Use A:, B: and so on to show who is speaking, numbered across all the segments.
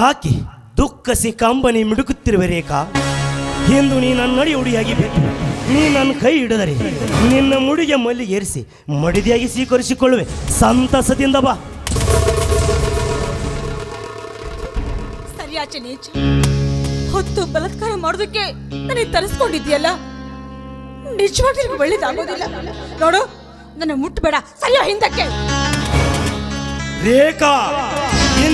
A: ಯಾಕೆ ದುಃಖಸಿ ಕಂಬನಿ ಮಿಡುಕುತ್ತಿರುವ ರೇಖಾ ಎಂದು ನೀ ನನ್ನ ನಡಿ ಉಡಿಯಾಗಿ ಬೇಕು ನೀ ನನ್ನ ಕೈ ಹಿಡಿದರೆ ನಿನ್ನ ಮುಡಿಗೆ ಮಲ್ಲಿಗೆ ಏರಿಸಿ ಮಡಿದಿಯಾಗಿ ಸ್ವೀಕರಿಸಿಕೊಳ್ಳುವೆ. ಸಂತಸದಿಂದ ಬಾ.
B: ಸರಿಯಾಚೆ ನೀಚ. ಹೊತ್ತು ಬಲತ್ಕಾರ ಮಾಡೋದಕ್ಕೆ ನನಗೆ ತರಿಸ್ಕೊಂಡಿದ್ಯಲ್ಲ ನಿಜವಾಗಿ ಒಳ್ಳೇದಾಗೋದಿಲ್ಲ. ನೋಡು ನನ್ನ ಮುಟ್ಟಬೇಡ ಸರಿಯೋ ಹಿಂದಕ್ಕೆ.
A: ರೇಖಾ!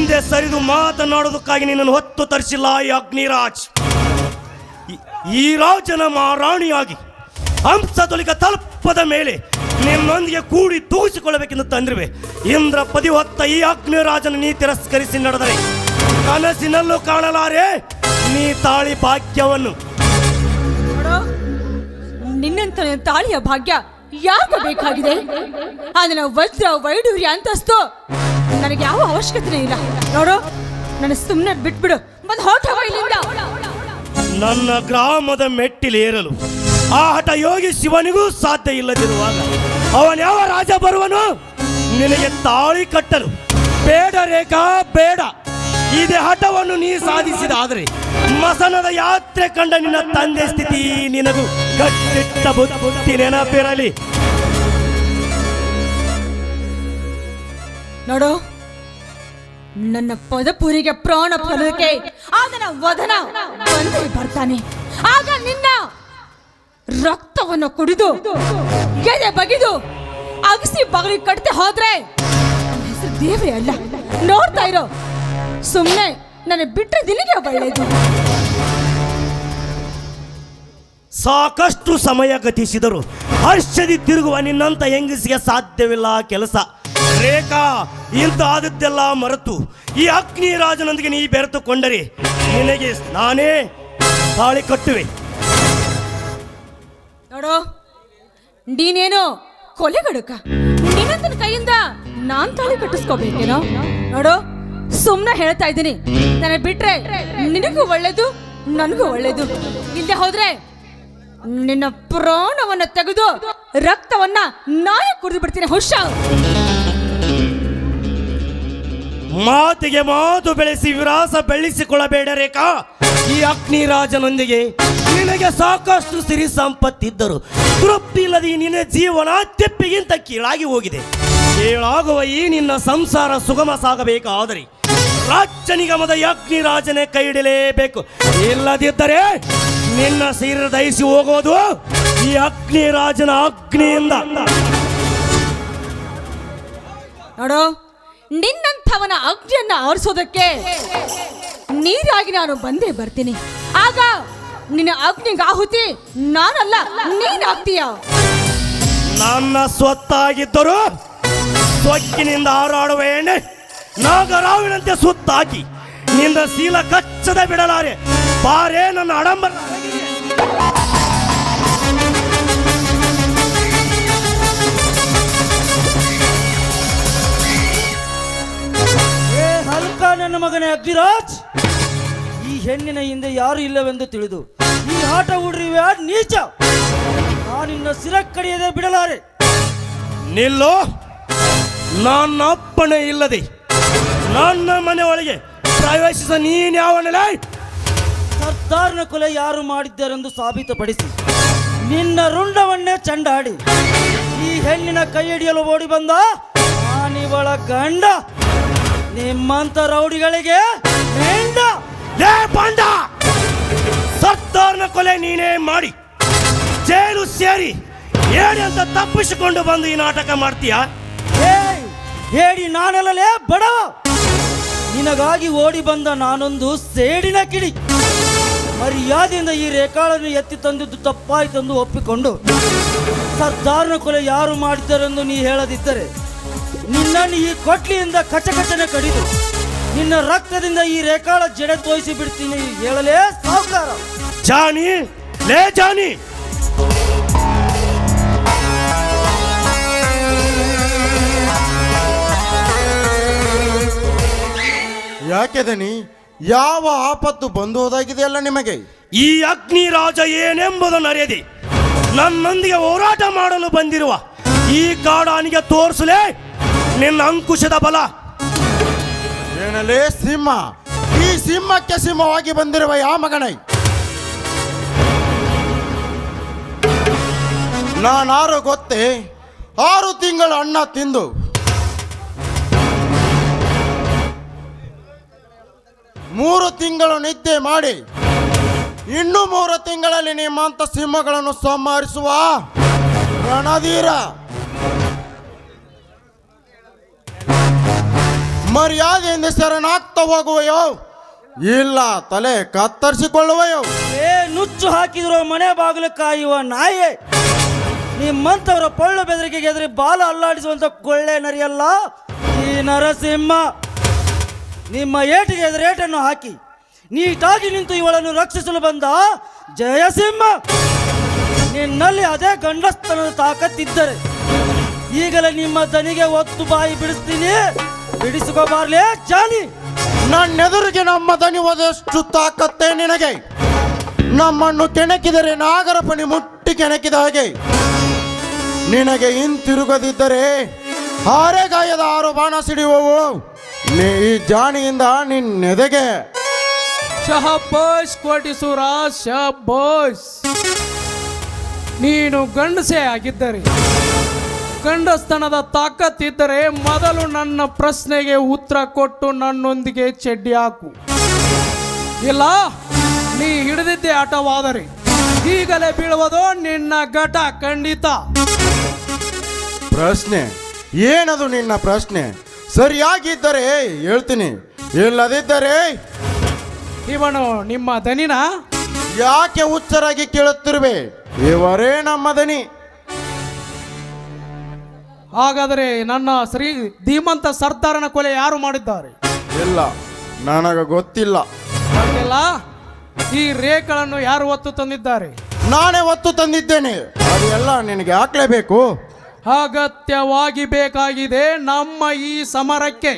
A: ಹಿಂದೆ ಸರಿದು ಮಾತನಾಡೋದಕ್ಕಾಗಿ ನಿನ್ನನ್ನು ಹೊತ್ತು ತರಿಸಿಲ್ಲ ಈ ಅಗ್ನಿರಾಜ್. ಈ- ರಾಜನ ಮಹಾರಾಣಿಯಾಗಿ ತೊಲಿಕ ತಲುಪದ ಮೇಲೆ ನಿನ್ನೊಂದಿಗೆ ಕೂಡಿ ತೂಗಿಸಿಕೊಳ್ಳಬೇಕೆಂದು ತಂದಿರುವೆ. ಇಂದ್ರ ಪದಿ ಹೊತ್ತ ಈ ಅಗ್ನಿರಾಜನ ನೀ ತಿರಸ್ಕರಿಸಿ ನಡೆದರೆ ಕನಸಿನಲ್ಲೂ ಕಾಣಲಾರೆ ನೀ ತಾಳಿ ಭಾಗ್ಯವನ್ನು.
B: ನಿನ್ನಂತ ತಾಳಿಯ ಭಾಗ್ಯ ಯಾಕೆ ಬೇಕಾಗಿದೆ? ಅದನ್ನ ವಜ್ರ ವೈಡೂರ್ಯ ಅಂತಸ್ತು. ನನಗೆ ಯಾವ ಅವಶ್ಯಕತೆ ಇಲ್ಲ. ನೋಡು ನನ್ನ ಸುಮ್ಮನೆ ಬಿಟ್ಬಿಡು. ಹೊರಟವ ಇಲ್ಲಿಂದ.
A: ನನ್ನ ಗ್ರಾಮದ ಮೆಟ್ಟಿಲೇರಲು ಆ ಹಠ ಯೋಗಿ ಶಿವನಿಗೂ ಸಾಧ್ಯ ಇಲ್ಲದಿರುವಾಗ ಅವನ ಯಾವ ರಾಜ ಬರುವನು? ನಿನಗೆ ತಾಳಿ ಕಟ್ಟಲು. ಬೇಡ ರೇಖಾ ಬೇಡ. ಇದೇ ಹಠವನ್ನು ನೀ ಸಾಧಿಸಿದಾದರೆ ಮಸನದ ಯಾತ್ರೆ ಕಂಡ ನಿನ್ನ ತಂದೆ ಸ್ಥಿತಿ ನಿನಗೂ ಕಟ್ಟಿಟ್ಟ ಬುದ್ಧಿ ನೆನಪಿರಲಿ.
B: ನೋಡು ನನ್ನ ಪದಪುರಿಗೆ ಪ್ರಾಣ ಫಲಕ್ಕೆ ಅದನ ವದನ ಬಂದು ಬರ್ತಾನೆ. ಆಗ ನಿನ್ನ ರಕ್ತವನ್ನು ಕುಡಿದು ಎದೆ ಬಗಿದು ಅಗಸಿ ಬಗಲಿ ಕಟ್ತೆ ಹೋದ್ರೆ ಹೆಸರು ದೇವೇ ಅಲ್ಲ. ನೋಡ್ತಾ ಇರೋ. ಸುಮ್ಮನೆ ನನ್ನ ಬಿಟ್ಟರೆ ದಿನಗೆ ಒಳ್ಳೆಯದು.
A: ಸಾಕಷ್ಟು ಸಮಯ ಗತಿಸಿದರು. ಹರ್ಷದಿ ತಿರುಗುವ ನಿನ್ನಂತ ಹೆಂಗಸಿಗೆ ಸಾಧ್ಯವಿಲ್ಲ ಕೆಲಸ. ಇಂತ ಆದದ್ದೆಲ್ಲ ಮರೆತು ಈ ಅಗ್ನಿ ರಾಜನೊಂದಿಗೆ ನೀ ಬೆರೆತುಕೊಂಡರೆ ನಿನಗೆ ನಾನೇ ತಾಳಿ ಕಟ್ಟುವೆ.
B: ನೋಡು, ನೀನೇನು ಕೊಲೆಗಡುಕ ನಿನ್ನಂತನ ಕೈಯಿಂದ ನಾನ್ ತಾಳಿ ಕಟ್ಟಿಸ್ಕೋಬೇಕೇನೋ? ನೋಡು, ಸುಮ್ನೆ ಹೇಳ್ತಾ ಇದ್ದೀನಿ ನನ್ನ ಬಿಟ್ರೆ ನಿನಗೂ ಒಳ್ಳೇದು, ನನಗೂ ಒಳ್ಳೇದು. ಇಲ್ಲದೆ ಹೋದ್ರೆ ನಿನ್ನ ಪ್ರಾಣವನ್ನ ತೆಗೆದು ರಕ್ತವನ್ನ ನಾನೇ ಕುಡಿದು ಬಿಡ್ತೀನಿ, ಹುಷಾರ್.
A: ಮಾತಿಗೆ ಮಾತು ಬೆಳೆಸಿ ವಿರಾಸ ಬೆಳೆಸಿಕೊಳ್ಳಬೇಡ ರೇಖಾ. ಈ ಅಗ್ನಿ ರಾಜನೊಂದಿಗೆ ನಿನಗೆ ಸಾಕಷ್ಟು ಸಿರಿ ಸಂಪತ್ತಿದ್ದರು. ತೃಪ್ತಿ ಇಲ್ಲದೆ ನಿನ್ನ ಜೀವನ ತೆಪ್ಪಿಗಿಂತ ಕೀಳಾಗಿ ಹೋಗಿದೆ. ಕೀಳಾಗುವ ಈ ನಿನ್ನ ಸಂಸಾರ ಸುಗಮ ಸಾಗಬೇಕಾದರೆ ರಾಜ್ಯ ನಿಗಮದ ಈ ಅಗ್ನಿ ರಾಜನೇ ಕೈ ಹಿಡಲೇಬೇಕು ಇಲ್ಲದಿದ್ದರೆ ನಿನ್ನ ಸಿರಿ ದಯಿಸಿ ಹೋಗೋದು ಈ ಅಗ್ನಿ ರಾಜನ ಅಗ್ನಿಯಿಂದ.
B: ನೋಡು, ನಿನ್ನಂಥವನ ಅಗ್ನಿಯನ್ನ ಆರಿಸೋದಕ್ಕೆ ನೀರಾಗಿ ನಾನು ಬಂದೇ ಬರ್ತೀನಿ. ಆಗ ನಿನ್ನ ಅಗ್ನಿಗೆ ಆಹುತಿ ನಾನಲ್ಲ, ನೀನ್ ಆಗ್ತೀಯ.
A: ನನ್ನ ಸ್ವತ್ತಾಗಿದ್ದರು ಸೊಕ್ಕಿನಿಂದ ಹಾರಾಡುವ ಎಣ್ಣೆ ನಾಗರಾವಿನಂತೆ ಸುತ್ತಾಕಿ ನಿನ್ನ ಶೀಲ ಕಚ್ಚದೆ ಬಿಡಲಾರೆ. ಬಾರೇ ನನ್ನ ಅಡಂಬರ.
C: ನನ್ನ ಮಗನೇ ಅಗ್ನಿರಾಜ್ ಈ ಹೆಣ್ಣಿನ ಹಿಂದೆ ಯಾರು ಇಲ್ಲವೆಂದು ತಿಳಿದು ಈ ಆಟ ಹುಡ್ರಿವೆ ನೀಚ. ನಾನಿನ್ನ ಸಿರ ಕಡಿಯದೆ ಬಿಡಲಾರೆ.
A: ನಿಲ್ಲೋ ನನ್ನ ಅಪ್ಪಣೆ ಇಲ್ಲದೆ ನನ್ನ ಮನೆ ಒಳಗೆ ಪ್ರವೇಶಿಸ ನೀನ್ ಯಾವನಲ್ಲ
C: ಸರ್ದಾರ್ನ ಕೊಲೆ ಯಾರು ಮಾಡಿದ್ದಾರೆಂದು ಸಾಬೀತುಪಡಿಸಿ ನಿನ್ನ ರುಂಡವನ್ನೇ ಚಂಡಾಡಿ ಈ ಹೆಣ್ಣಿನ ಕೈ ಹಿಡಿಯಲು ಓಡಿ ಬಂದ ನಾನಿವಳ ಗಂಡ. ನಿಮ್ಮಂತ ರೌಡಿಗಳಿಗೆ ಹೆಂಡ?
A: ಲೇ ಬಂಡ ಕೊಲೆ ನೀನೇ ಮಾಡಿ. ಜೈಲು ಸೇರಿ ಹೇಳಿ ಅಂತ ತಪ್ಪಿಸಿಕೊಂಡು ಬಂದು ಈ ನಾಟಕ ಮಾಡ್ತೀಯ?
C: ಏಯ್ ಹೇಳಿ ನಾನಲ್ಲಲೇ ಬಡವ. ನಿನಗಾಗಿ ಓಡಿ ಬಂದ ನಾನೊಂದು ಸೇಡಿನ ಕಿಡಿ. ಮರ್ಯಾದೆಯಿಂದ ಈ ರೇಖಾಳನ್ನು ಎತ್ತಿ ತಂದಿದ್ದು ತಪ್ಪಾಯ್ತೆಂದು ಒಪ್ಪಿಕೊಂಡು ಸರ್ದಾರ್ನ ಕೊಲೆ ಯಾರು ಮಾಡಿದ್ದಾರೆಂದು ನೀ ಹೇಳದಿದ್ದರೆ ನಿನ್ನನ್ನು ಈ ಕೊಟ್ಲಿಯಿಂದ ಕಚಕಚನೆ ಕಡಿದು ನಿನ್ನ ರಕ್ತದಿಂದ ಈ ರೇಖಾಳ ಜಡೆ ತೋಯಿಸಿ ಬಿಡ್ತೀನಿ. ಹೇಳಲೇ ಸಾವುಕಾರ.
A: ಜಾನಿ ಲೇ ಜಾನಿ.
D: ಯಾಕೆ ದನಿ? ಯಾವ ಆಪತ್ತು ಬಂದು ಅಲ್ಲ ನಿಮಗೆ?
A: ಈ ಅಗ್ನಿ ರಾಜ ಏನೆಂಬುದನ್ನು ಅರಿಯದೆ. ನನ್ನೊಂದಿಗೆ ಹೋರಾಟ ಮಾಡಲು ಬಂದಿರುವ ಈ ಕಾಡಾನಿಗೆ ತೋರಿಸಲೇ ನಿನ್ನ ಅಂಕುಶದ ಬಲ.
D: ಏನಲೇ ಸಿಂಹ. ಈ ಸಿಂಹಕ್ಕೆ ಸಿಂಹವಾಗಿ ಬಂದಿರುವ ಯಾ ಮಗನೈ? ನಾನಾರು ಗೊತ್ತೇ, ಆರು ತಿಂಗಳ ಅಣ್ಣ ತಿಂದು. ಮೂರು ತಿಂಗಳು ನಿದ್ದೆ ಮಾಡಿ, ಇನ್ನು ಮೂರು ತಿಂಗಳಲ್ಲಿ ನಿಮ್ಮಂತ ಸಿಂಹಗಳನ್ನು ಸಂಹರಿಸುವ ರಣಧೀರ. ಮರ್ಯಾದೆಯಿಂದ ಶರಣಾಗ್ತಾ ಹೋಗುವೆಯೋ? ಇಲ್ಲ, ತಲೆ ಕತ್ತರಿಸಿಕೊಳ್ಳುವೆಯೋ?
C: ಏ, ನುಚ್ಚು ಹಾಕಿದ್ರು ಮನೆ ಬಾಗಿಲು ಕಾಯುವ ನಾಯಿ ನಿಮ್ಮಂಥವರ ಪಳ್ಳು ಬೆದರಿಕೆಗೆ ಎದುರಿ ಬಾಲ ಅಲ್ಲಾಡಿಸುವಂತ ಕೊಳ್ಳೆ ನರಿಯಲ್ಲ? ಈ ನರಸಿಂಹ, ನಿಮ್ಮ ಏಟಿಗೆ ಎದುರೇಟನ್ನು ಹಾಕಿ, ನೀಟಾಗಿ ನಿಂತು ಇವಳನ್ನು ರಕ್ಷಿಸಲು ಬಂದ ಜಯಸಿಂಹ, ನಿನ್ನಲ್ಲಿ ಅದೇ ಗಂಡಸ್ತನದ ತಾಕತ್ತಿದ್ದರೆ, ಈಗಲೇ ನಿಮ್ಮ ದನಿಗೆ ಒತ್ತು ಬಾಯಿ ಬಿಡಿಸ್ತೀನಿ. ಬಿಡಿಸ್ಕೋಬಾರ್ಲೇ ಜಾನಿ
D: ನನ್ನೆದುರಿಗೆ ನಮ್ಮ ದನಿ ಹೋದಷ್ಟು ತಾಕತ್ತೆ ನಿನಗೆ. ನಮ್ಮನ್ನು ಕೆಣಕಿದರೆ ನಾಗರಪಣಿ ಮುಟ್ಟಿ ಕೆಣಕಿದ ಹಾಗೆ. ನಿನಗೆ ಹಿಂತಿರುಗದಿದ್ದರೆ ಹಾರೆಗಾಯದ ಆರು ಬಾಣ ಸಿಡಿಯುವವು. ನೀ ಈ ಜಾಣಿಯಿಂದ ನಿನ್ನೆದೆಗೆ.
E: ಶಹಬೋಸ್ ಕೋಟಿಸೂರ ಶಹಬೋಸ್. ನೀನು ಗಂಡಸೇ ಆಗಿದ್ದರೆ ಗಂಡಸ್ತನದ ತಾಕತ್ತಿದ್ದರೆ ಮೊದಲು ನನ್ನ ಪ್ರಶ್ನೆಗೆ ಉತ್ತರ ಕೊಟ್ಟು ನನ್ನೊಂದಿಗೆ ಚೆಡ್ಡಿ ಹಾಕು. ಇಲ್ಲ ನೀ ಹಿಡಿದಿದ್ದೆ ಆಟವಾದರೆ ಈಗಲೇ ಬೀಳುವುದು ನಿನ್ನ ಘಟ ಖಂಡಿತ.
D: ಪ್ರಶ್ನೆ ಏನದು ನಿನ್ನ ಪ್ರಶ್ನೆ? ಸರಿಯಾಗಿದ್ದರೆ ಹೇಳ್ತೀನಿ ಇಲ್ಲದಿದ್ದರೆ
E: ಇವನು ನಿಮ್ಮ ದನಿನ?
D: ಯಾಕೆ ಹುಚ್ಚರಾಗಿ ಕೇಳುತ್ತಿರುವೆ? ಇವರೇ ನಮ್ಮ ದನಿ.
E: ಹಾಗಾದರೆ ನನ್ನ ಶ್ರೀ ಧೀಮಂತ ಸರ್ದಾರನ ಕೊಲೆ ಯಾರು ಮಾಡಿದ್ದಾರೆ?
D: ಇಲ್ಲ ನನಗೆ ಗೊತ್ತಿಲ್ಲ.
E: ಗೊತ್ತಿಲ್ಲ? ಈ ರೇಖಗಳನ್ನು ಯಾರು ಒತ್ತು ತಂದಿದ್ದಾರೆ?
D: ನಾನೇ ಒತ್ತು ತಂದಿದ್ದೇನೆ. ಅದೆಲ್ಲ ನಿನಗೆ ಹಾಕ್ಲೇಬೇಕು?
E: ಅಗತ್ಯವಾಗಿ ಬೇಕಾಗಿದೆ ನಮ್ಮ ಈ ಸಮರಕ್ಕೆ.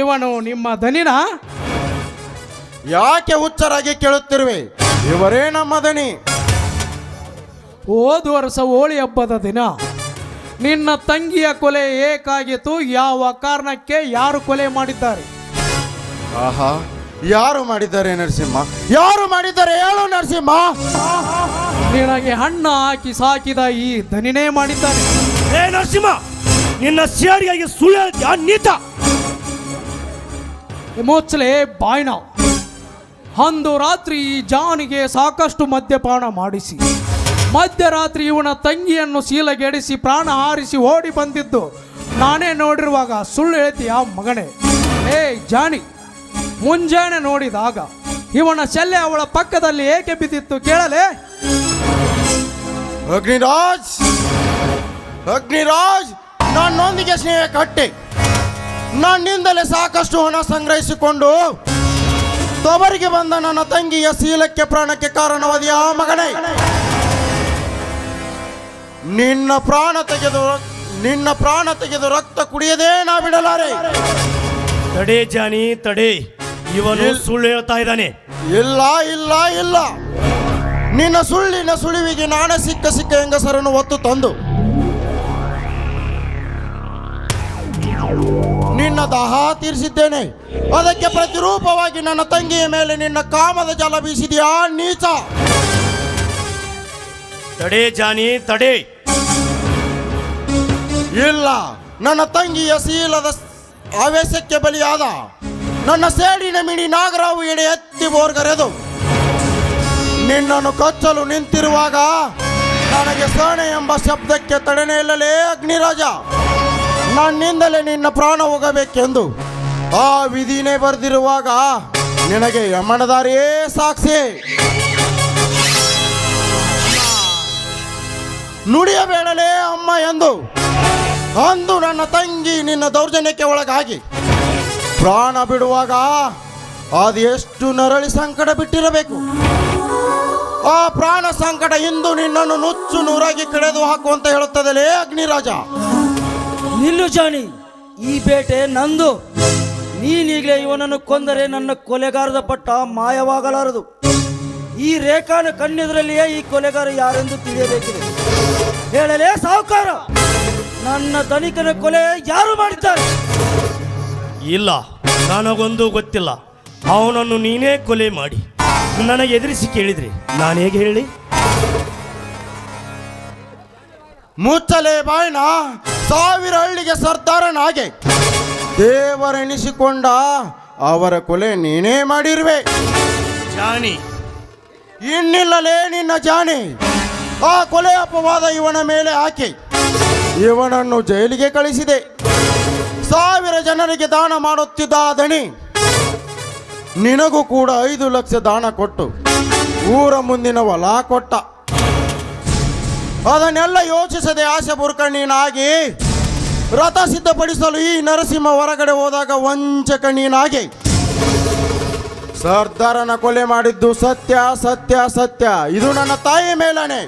E: ಇವನು ನಿಮ್ಮ ಧನಿನ
D: ಯಾಕೆ ಹುಚ್ಚರಾಗಿ ಕೇಳುತ್ತಿರುವೆ? ಇವರೇ ನಮ್ಮ ದನಿ.
E: ಹೋದ ವರ್ಷ ಹೋಳಿ ಹಬ್ಬದ ದಿನ ನಿನ್ನ ತಂಗಿಯ ಕೊಲೆ ಏಕಾಗಿತ್ತು. ಯಾವ ಕಾರಣಕ್ಕೆ ಯಾರು ಕೊಲೆ ಮಾಡಿದ್ದಾರೆ?
D: ಆಹಾ ಯಾರು ಮಾಡಿದ್ದಾರೆ ನರಸಿಂಹ? ಯಾರು ಮಾಡಿದ್ದಾರೆ ಹೇಳು ನರಸಿಂಹ?
E: ನಿನಗೆ ಹಣ್ಣ ಹಾಕಿ ಸಾಕಿದ ಈ ಧನಿನೇ ಮಾಡಿದ್ದಾರೆ
A: ಏ ನರಸಿಂಹ ನಿನ್ನ ಸೇರಿಗಾಗಿ ಸುಳ್ಳು ಹೇಳ್ತೀಯ ನೀತ?
E: ಮುಚ್ಚಲೆ ಬಾಯ್ನ ಅಂದು ರಾತ್ರಿ ಈ ಜಾನಿಗೆ ಸಾಕಷ್ಟು ಮದ್ಯಪಾನ ಮಾಡಿಸಿ. ಮಧ್ಯರಾತ್ರಿ ಇವನ ತಂಗಿಯನ್ನು ಸೀಲಗೆಡಿಸಿ ಪ್ರಾಣ ಹಾರಿಸಿ ಓಡಿ ಬಂದಿದ್ದು. ನಾನೇ ನೋಡಿರುವಾಗ ಸುಳ್ಳು ಹೇಳ್ತೀಯ ಮಗನೇ ಏ ಜಾನಿ ಮುಂಜಾನೆ ನೋಡಿದಾಗ ಇವನ ಶಲ್ಯ ಅವಳ ಪಕ್ಕದಲ್ಲಿ ಏಕೆ ಬಿದ್ದಿತ್ತು ಕೇಳಲೆ?
D: ಅಗ್ನಿರಾಜ್ ಅಗ್ನಿರಾಜ್, ನನ್ನೊಂದಿಗೆ ಸ್ನೇಹ ಕಟ್ಟೆ. ನನ್ನಿಂದಲೇ ಸಾಕಷ್ಟು ಹಣ ಸಂಗ್ರಹಿಸಿಕೊಂಡು ತೊಬರಿಗೆ ಬಂದ ನನ್ನ ತಂಗಿಯ ಶೀಲಕ್ಕೆ ಪ್ರಾಣಕ್ಕೆ ಕಾರಣವಾದ ಮಗನೇ? ನಿನ್ನ ಪ್ರಾಣ ತೆಗೆದು ನಿನ್ನ ಪ್ರಾಣ ತೆಗೆದು ರಕ್ತ ಕುಡಿಯದೇ ನಾ ಬಿಡಲಾರೆ
A: ತಡೆ ಜಾನಿ ತಡೆ. ಇವನು ಸುಳ್ಳು ಹೇಳ್ತಾ ಇದ್ದಾನೆ.
D: ಇಲ್ಲ ಇಲ್ಲ ಇಲ್ಲ. ನಿನ್ನ ಸುಳ್ಳಿನ ಸುಳಿವಿಗೆ ನಾನೇ ಸಿಕ್ಕ ಸಿಕ್ಕ ಹೆಂಗಸರನ್ನು ಒತ್ತು ತಂದು. ನಿನ್ನ ದಾಹ ತೀರಿಸಿದ್ದೇನೆ. ಅದಕ್ಕೆ ಪ್ರತಿರೂಪವಾಗಿ ನನ್ನ ತಂಗಿಯ ಮೇಲೆ ನಿನ್ನ ಕಾಮದ ಜಲ ಬೀಸಿದೆಯಾ ನೀಚ.
A: ತಡೆ ಜಾನಿ ತಡೆ.
D: ಇಲ್ಲ. ನನ್ನ ತಂಗಿಯ ಶೀಲದ ಸ್- ಆವೇಶಕ್ಕೆ ಬಲಿಯಾದ. ನನ್ನ ಸೇಡಿನ ಮಿಣಿ ನಾಗರಾವು ಎಡೆ ಎತ್ತಿ ಬೋರ್ಗರೆದು. ನಿನ್ನನ್ನು ಕಚ್ಚಲು ನಿಂತಿರುವಾಗ ನನಗೆ ಸೋಣೆ ಎಂಬ ಶಬ್ದಕ್ಕೆ ತಡನೆ ಇಲ್ಲಲೇ ಅಗ್ನಿರಾಜ. ನನ್ನಿಂದಲೇ ನಿನ್ನ ಪ್ರಾಣ ಹೋಗಬೇಕೆಂದು. ಆ ವಿಧಿನೇ ಬರೆದಿರುವಾಗ ನಿನಗೆ ಯಮನದಾರಿಯೇ ಸಾಕ್ಷಿ. ನುಡಿಯಬೇಡಲೇ ಅಮ್ಮ ಎಂದು ಅಂದು ನನ್ನ ತಂಗಿ ನಿನ್ನ ದೌರ್ಜನ್ಯಕ್ಕೆ ಒಳಗಾಗಿ ಪ್ರಾಣ ಬಿಡುವಾಗ ಅದು ಎಷ್ಟು ನರಳಿ ಸಂಕಟ ಬಿಟ್ಟಿರಬೇಕು. ಆ ಪ್ರಾಣ ಸಂಕಟ ಇಂದು ನಿನ್ನನ್ನು ನುಚ್ಚು ನೂರಾಗಿ ಕಳೆದು ಹಾಕು ಅಂತ ಹೇಳುತ್ತದಲೇ ಅಗ್ನಿರಾಜ.
C: ನಿಲ್ಲು ಜಾನಿ, ಈ ಬೇಟೆ ನಂದು. ನೀನೀಗಲೇ ಇವನನ್ನು ಕೊಂದರೆ ನನ್ನ ಕೊಲೆಗಾರದ ಪಟ್ಟ ಮಾಯವಾಗಲಾರದು. ಈ ರೇಖಾನ ಕಣ್ಣಿದ್ರಲ್ಲಿಯೇ ಈ ಕೊಲೆಗಾರ ಯಾರೆಂದು ತಿಳಿಯಬೇಕಿದೆ. ಹೇಳಲೇ ಸಾಹುಕಾರ ನನ್ನ ಧನಿಕನ ಕೊಲೆ ಯಾರು ಮಾಡಿದ್ದಾರೆ?
A: ಇಲ್ಲ ನನಗೊಂದು ಗೊತ್ತಿಲ್ಲ. ಅವನನ್ನು ನೀನೇ ಕೊಲೆ ಮಾಡಿ. ನನಗೆ ಎದುರಿಸಿ ಕೇಳಿದ್ರಿ ನಾನು ಹೇಗೆ ಹೇಳಿ?
D: ಮುಚ್ಚಲೆ ಬಾಯ್ನ ಸಾವಿರ ಹಳ್ಳಿಗೆ ಸರ್ದಾರನಾಗೆ. ದೇವರೆನಿಸಿಕೊಂಡ ಅವರ ಕೊಲೆ ನೀನೇ ಮಾಡಿರುವೆ.
A: ಜಾನಿ
D: ಇನ್ನಿಲ್ಲಲೇ ನಿನ್ನ ಜಾನಿ ಆ ಕೊಲೆ ಅಪವಾದ ಇವನ ಮೇಲೆ ಹಾಕಿ. ಇವನನ್ನು ಜೈಲಿಗೆ ಕಳಿಸಿದೆ. ಸಾವಿರ ಜನರಿಗೆ ದಾನ ಮಾಡುತ್ತಿದ್ದ ದಣಿ ನಿನಗೂ ಕೂಡ ಐದು ಲಕ್ಷ ದಾನ ಕೊಟ್ಟು ಊರ ಮುಂದಿನ ಹೊಲ ಕೊಟ್ಟ. ಅದನ್ನೆಲ್ಲ ಯೋಚಿಸದೆ ಆಸೆ ಬುರ್ಕಣ್ಣೀನಾಗಿ ರಥ ಸಿದ್ಧಪಡಿಸಲು ಈ ನರಸಿಂಹ ಹೊರಗಡೆ ಹೋದಾಗ ವಂಚಕಣ್ಣೀನಾಗಿ ಸರ್ದಾರನ ಕೊಲೆ ಮಾಡಿದ್ದು ಸತ್ಯ ಸತ್ಯ ಸತ್ಯ. ಇದು ನನ್ನ ತಾಯಿ ಮೇಲನೆ.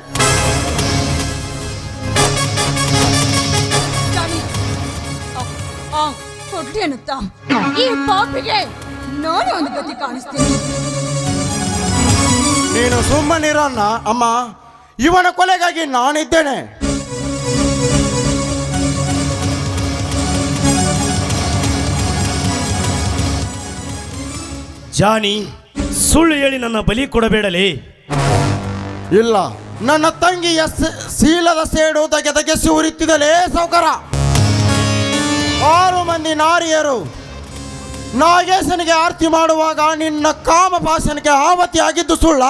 B: ಕೊಡ್ಲಿ ಅನ್ನುತ್ತಾ ಈ ಪಾಪಿಗೆ ನಾನು ಒಂದು ಗತಿ ಕಾಣಿಸ್ತೀನಿ.
D: ನೀನು ಸುಮ್ಮನಿರನ್ನ ಅಮ್ಮ. ಇವನ ಕೊಲೆಗಾಗಿ ನಾನಿದ್ದೇನೆ.
A: ಜಾನಿ ಸುಳ್ಳು ಹೇಳಿ ನನ್ನ ಬಲಿ ಕೊಡಬೇಡಲಿ?
D: ಇಲ್ಲ. ನನ್ನ ತಂಗಿಯ ಸ- ಶೀಲದ ಸೇಡು ತಗೆ ತಗೆಸಿ ಉರಿತಿದಲೇ ಸೌಕರ. ಆರು ಮಂದಿ ನಾರಿಯರು ನಾಗೇಶನಿಗೆ ಆರತಿ ಮಾಡುವಾಗ ನಿನ್ನ ಕಾಮ ಭಾಷಣಕ್ಕೆ ಆವತಿ ಆಗಿದ್ದು ಸುಳ್ಳ.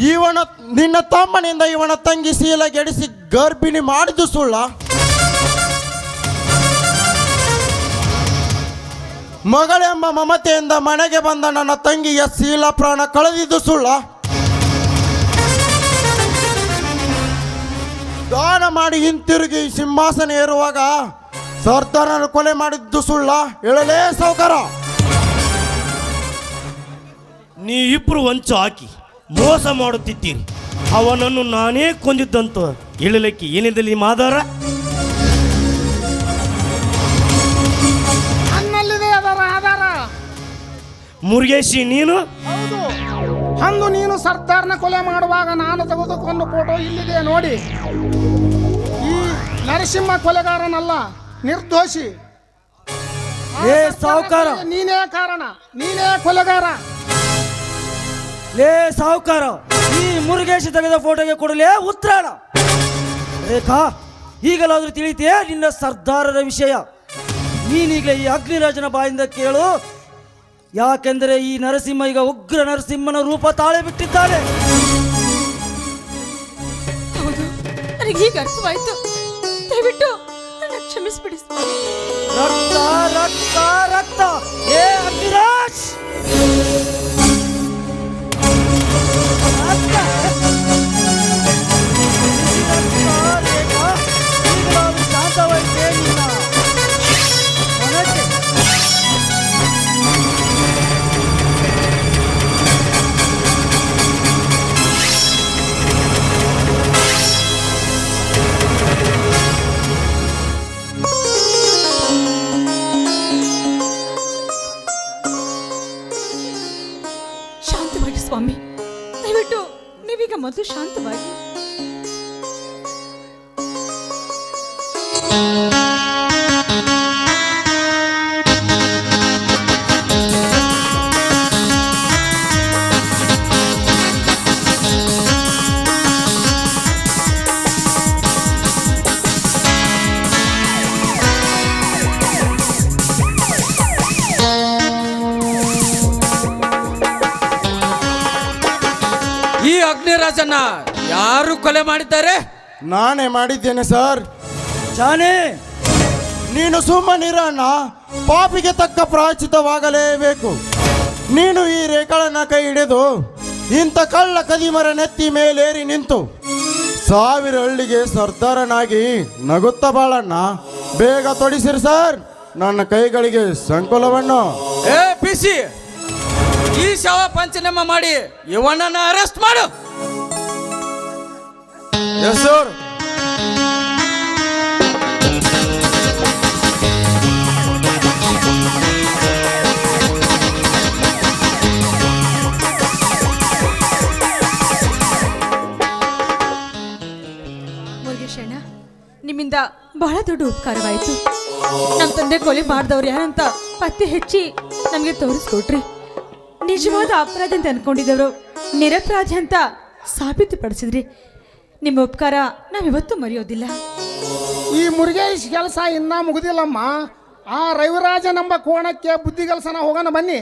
D: ಇವನ, ನಿನ್ನ ತಮ್ಮನಿಂದ ಇವನ ತಂಗಿ ಶೀಲ ಗೆಡಿಸಿ ಗರ್ಭಿಣಿ ಮಾಡಿದ್ದು ಸುಳ್ಳ. ಮಗಳೆಂಬ ಮಮತೆಯಿಂದ ಮನೆಗೆ ಬಂದ ನನ್ನ ತಂಗಿಯ ಶೀಲ ಪ್ರಾಣ ಕಳೆದಿದ್ದು ಸುಳ್ಳ. ದಾನ ಮಾಡಿ ಹಿಂತಿರುಗಿ ಸಿಂಹಾಸನ ಏರುವಾಗ ಸರ್ದಾರನ ಕೊಲೆ ಮಾಡಿದ್ದು ಸುಳ್ಳ ಹೇಳಲೇ ಸೌಕರ
A: ನೀ ಇಬ್ರು ಹೊಂಚು ಹಾಕಿ ಮೋಸ ಮಾಡುತ್ತಿದ್ದೀರಿ. ಅವನನ್ನು ನಾನೇ ಕೊಂದಿದ್ದಂತ ಹೇಳಲಿಕ್ಕೆ ಏನಿದೆ ಮಾದಾರ?
F: ನನ್ನಲ್ಲಿದೆ ಅದರ ಆಧಾರ.
A: ಮುರುಗೇಶಿ ನೀನು?
F: ಅಂದು ನೀನು ಸರ್ದಾರ್ನ ಕೊಲೆ ಮಾಡುವಾಗ ನಾನು ತೆಗೆದುಕೊಂಡು ಫೋಟೋ ಇಲ್ಲಿದೆ ನೋಡಿ. ಈ ನರಸಿಂಹ ಕೊಲೆಗಾರನಲ್ಲ ನಿರ್ದೋಷಿ.
C: ಏ ಸಾವುಕಾರ.
F: ನೀನೇ ಕಾರಣ ನೀನೇ ಕೊಲೆಗಾರ.
C: ಲೇ ಸಾಹುಕಾರ ಈ ಮುರುಗೇಶ್ ತೆಗೆದ ಫೋಟೋಗೆ ಕೊಡಲೇ ಉತ್ತರಾಣ ರೇಖಾ ಈಗಲಾದ್ರೂ ತಿಳಿತೇ ನಿನ್ನ ಸರ್ದಾರರ ವಿಷಯ? ನೀನೀಗ ಈ ಅಗ್ನಿರಾಜನ ಬಾಯಿಂದ ಕೇಳು. ಯಾಕೆಂದರೆ ಈ ನರಸಿಂಹ ಈಗ ಉಗ್ರ ನರಸಿಂಹನ ರೂಪ ತಾಳೆ ಬಿಟ್ಟಿದ್ದಾನೆ.
B: ಹೌದು ನನಗೆ ಈಗ ಅರ್ಥವಾಯ್ತು. ದಯವಿಟ್ಟು ನನ್ನ ಕ್ಷಮಿಸ್ಬಿಡಿ. ಸ್ವಾಮಿ
C: ರಕ್ತ ರಕ್ತ ರಕ್ತ. ಏ ಅಭಿರಾಜ್ ರಕ್ತ. ಈ ರಕ್ತ, ರೇಖಾ, ಈಗಲಾದ್ರೂ ಶಾಂತವಾಯಿತೇ
G: ಕೊಲೆ ಮಾಡಿದ್ದಾರೆ?
D: ನಾನೇ ಮಾಡಿದ್ದೇನೆ ಸರ್.
C: ಜಾನೆ!
D: ನೀನು ಸುಮ್ಮನಿರಣ್ಣ ಪಾಪಿಗೆ ತಕ್ಕ ಪ್ರಾಚಿತವಾಗಲೇಬೇಕು ನೀನು ಈ ರೇಖಳನ್ನ ಕೈ ಹಿಡಿದು ಇಂಥ ಕಳ್ಳ ಕದಿಮರ ನೆತ್ತಿ ಮೇಲೇರಿ ನಿಂತು ಸಾವಿರ ಹಳ್ಳಿಗೆ ಸರ್ದಾರನಾಗಿ ನಗುತ್ತ ಬಾಳಣ್ಣ. ಬೇಗ ತೊಡಿಸಿರಿ ಸರ್. ನನ್ನ ಕೈಗಳಿಗೆ ಸಂಕುಲವನ್ನು.
G: ಏ ಪಿಸಿ ಈ ಶವ ಪಂಚನಮ್ಮ ಮಾಡಿ ಇವನನ್ನ ಅರೆಸ್ಟ್ ಮಾಡು.
D: Yes
B: sir. ನಿಮ್ಮಿಂದ ಬಹಳ ದೊಡ್ಡ ಉಪಕಾರವಾಯಿತು. ನಮ್ಮ ತಂದೆ ಕೊಲೆ ಮಾಡಿದವ್ರು ಯಾರಂತ ಪತ್ತೆ ಹೆಚ್ಚಿ ನಮಗೆ ತೋರಿಸ್ಕೊಟ್ರಿ. ನಿಜವಾದ ಅಪರಾಧ ಅಂತ ಅನ್ಕೊಂಡಿದ್ದವರು ನಿರಪರಾಧಿ ಅಂತ ಸಾಬೀತುಪಡಿಸಿದ್ರಿ. ನಿಮ್ಮ ಉಪಕಾರ ನಾವಿವತ್ತು ಮರೆಯೋದಿಲ್ಲ.
F: ಈ ಮುರುಗೇಶ್ ಕೆಲಸ ಇನ್ನ ಮುಗುದಿಲ್ಲಮ್ಮ. ಆ ರವಿರಾಜ ನಂಬ ಕೋಣಕ್ಕೆ ಬುದ್ಧಿ ಕೆಲಸನ ಹೋಗೋಣ ಬನ್ನಿ.